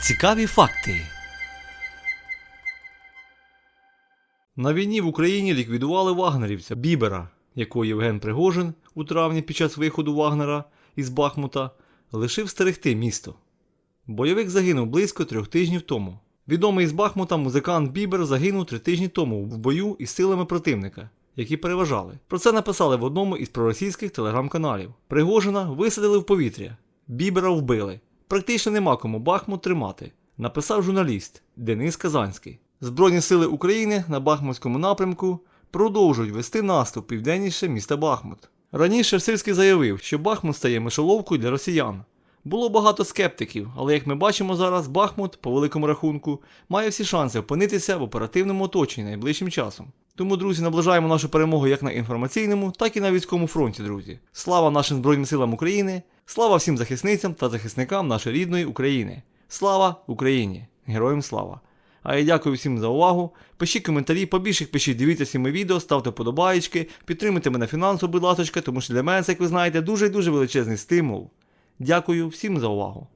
Цікаві факти. На війні в Україні ліквідували вагнерівця Бібера, якого Євген Пригожин у травні під час виходу Вагнера із Бахмута лишив стерегти місто. Бойовик загинув близько трьох тижнів тому. Відомий із Бахмута музикант Бібер загинув три тижні тому в бою із силами противника, які переважали. Про це написали в одному із проросійських телеграм-каналів. Пригожина висадили в повітря, Бібера вбили. Практично нема кому Бахмут тримати, написав журналіст Денис Казанський. Збройні сили України на Бахмутському напрямку продовжують вести наступ південніше міста Бахмут. Раніше Сирський заявив, що Бахмут стає мишоловкою для росіян. Було багато скептиків, але як ми бачимо зараз, Бахмут, по великому рахунку, має всі шанси опинитися в оперативному оточенні найближчим часом. Тому, друзі, наближаємо нашу перемогу як на інформаційному, так і на військовому фронті, друзі. Слава нашим Збройним силам України! Слава всім захисницям та захисникам нашої рідної України! Слава Україні! Героям слава! А я дякую всім за увагу. Пишіть коментарі, побільше пишіть, дивіться всі мої відео, ставте вподобаєчки, підтримуйте мене фінансово, будь ласка, тому що для мене як ви знаєте, дуже дуже величезний стимул. Дякую всім за увагу.